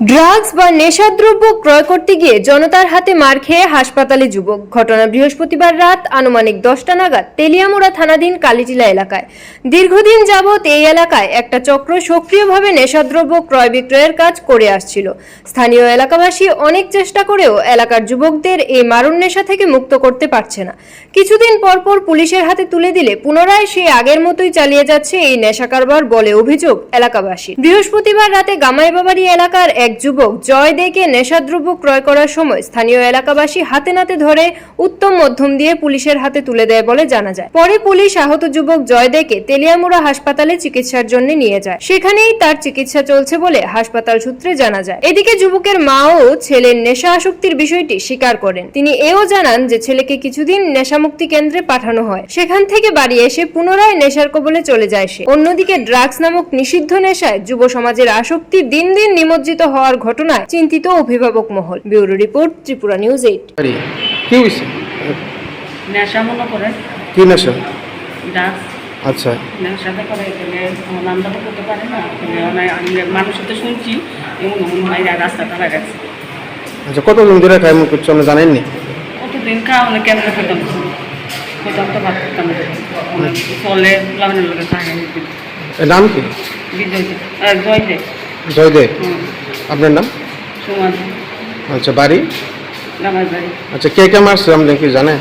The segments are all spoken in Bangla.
ড্রাগস বা নেশাদ্রব্য ক্রয় করতে গিয়ে জনতার হাতে মার খেয়ে হাসপাতালে যুবক। ঘটনা বৃহস্পতিবার রাত আনুমানিক দশটা নাগাদ তেলিয়ামুড়া থানাধীন কালিটিলা এলাকায়। দীর্ঘদিন যাবৎ এই এলাকায় একটা চক্র সক্রিয়ভাবে নেশাদ্রব্য ক্রয় বিক্রয়ের কাজ করে আসছিল। স্থানীয় এলাকাবাসী অনেক চেষ্টা করেও এলাকার যুবকদের এই মারণ নেশা থেকে মুক্ত করতে পারছে না। কিছুদিন পরপর পুলিশের হাতে তুলে দিলে পুনরায় সেই আগের মতোই চালিয়ে যাচ্ছে এই নেশা কারবার বলে অভিযোগ এলাকাবাসী বৃহস্পতিবার রাতে গামাইবাবাড়ি এলাকার এক যুবক জয় দেকে নেশাদ্রব্য ক্রয় করার সময় স্থানীয় এলাকাবাসী হাতে নাতে ধরে উত্তম মধ্যম দিয়ে পুলিশের হাতে তুলে দেয় বলে জানা যায়। পরে পুলিশ আহত যুবক জয় দেকে তেলিয়ামুড়া হাসপাতালে চিকিৎসার জন্য নিয়ে যায়। সেখানেই তার চিকিৎসা চলছে বলে হাসপাতাল সূত্রে জানা যায়। এদিকে যুবকের মাও ছেলের নেশা আসক্তির বিষয়টি স্বীকার করেন। তিনি এও জানান যে ছেলেকে কিছুদিন নেশামুক্তি কেন্দ্রে পাঠানো হয়। সেখান থেকে বাড়ি এসে পুনরায় নেশার কবলে চলে যায় সে। অন্যদিকে ড্রাগস নামক নিষিদ্ধ নেশায় যুব সমাজের আসক্তি দিন দিন নিমজ্জিত হওয়ার ঘটনায় চিন্তিত অভিভাবক মহল। Bureau report Tripura news eight. কি হয়েছে নেশা মনে করে। কি নেশা? আচ্ছা। করে গেলে নামটা করতে পারে না। মানে আমি মানুষের তো শুনছি এমন রাস্তা তারা গেছে। আচ্ছা কতদিন ধরে কায়মন করছ আপনি জানেননি? কতদিন খাওয়া মানে কেমন তো ভাত খেতাম চলে লাগানোর লোকের নাম কি? বিজয় জয় দে জয়দেব। আপনার নাম? আচ্ছা বাড়ি? আচ্ছা কে কে মারছে আপনি কি জানেন?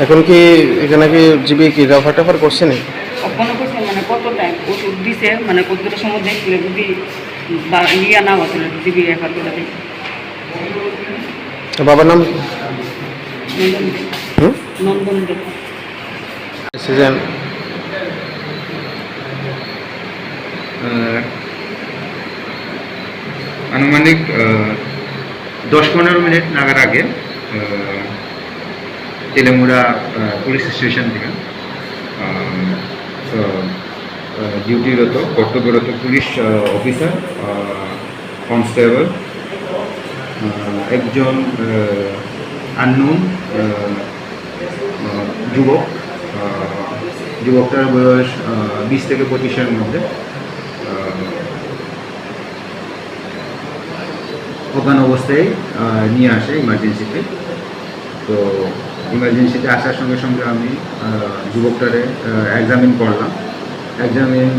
এখন কি এখানে কি জিবি কি রেফার টেফার করছে নি কখনো করছে মানে কত টাইম ওষুধ দিছে মানে কতটা সময় যদি ইয়া না হতো করে বাবার নাম হুম? নন্দন সিজন আনুমানিক দশ পনেরো মিনিট নাগার আগে তেলেমুড়া পুলিশ স্টেশন থেকে ডিউটিরত কর্তব্যরত পুলিশ অফিসার কনস্টেবল একজন আননোন যুবক যুবকটার বয়স বিশ থেকে পঁচিশের মধ্যে। অজ্ঞান অবস্থায় নিয়ে আসে ইমার্জেন্সিতে তো ইমার্জেন্সিতে আসার সঙ্গে সঙ্গে আমি যুবকটারে এক্সামিন করলাম। এক্সামিন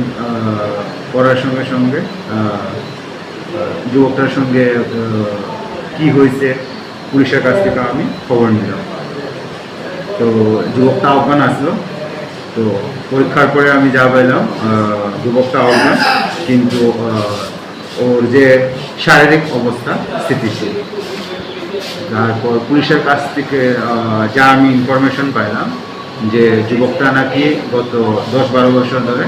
করার সঙ্গে সঙ্গে যুবকটার সঙ্গে কি হয়েছে, পুলিশের কাছ থেকে আমি খবর নিলাম। তো যুবকটা অজ্ঞান আসলো। তো পরীক্ষার পরে আমি যা পেলাম যুবকটা অজ্ঞান কিন্তু ওর যে শারীরিক অবস্থা স্থিতিশীল। তারপর পুলিশের কাছ থেকে যা আমি ইনফরমেশন পাইলাম যে যুবকটা নাকি গত দশ বারো বছর ধরে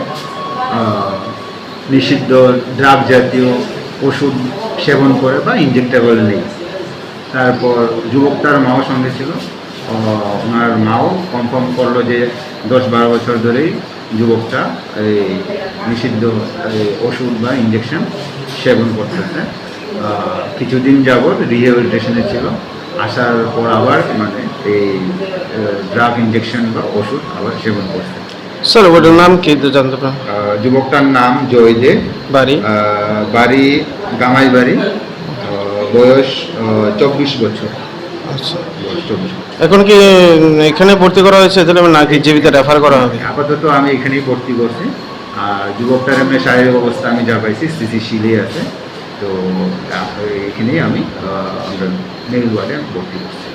নিষিদ্ধ ড্রাগ জাতীয় ওষুধ সেবন করে বা ইনজেক্টেবল নেই। তারপর যুবকটার মাও সঙ্গে ছিল। ওনার মাও কনফার্ম করল যে দশ বারো বছর ধরেই যুবকটা এই নিষিদ্ধ ওষুধ বা ইঞ্জেকশন সেবন করতেছে কিছুদিন যাবৎ রিহেবিলিটেশনে ছিল। আসার পর আবার মানে এই ড্রাগ ইঞ্জেকশন বা ওষুধ আবার সেবন করছে। স্যার ওটার নাম কি জানতে পারেন যুবকটার নাম জয়দে। বাড়ি? বাড়ি গামাই বাড়ি বয়স চব্বিশ বছর। আচ্ছা। এখন কি এখানে ভর্তি করা হয়েছে? তাহলে নাকি জিবিতে রেফার করা হবে? আপাতত আমি এখানেই ভর্তি করছি। আর যুবকটার এমনি শারীরিক অবস্থা আমি যা পাইছি, স্থিতিশীলই আছে। তো এখানেই আমি আমরা মেল ওয়ার্ডে ভর্তি করছি।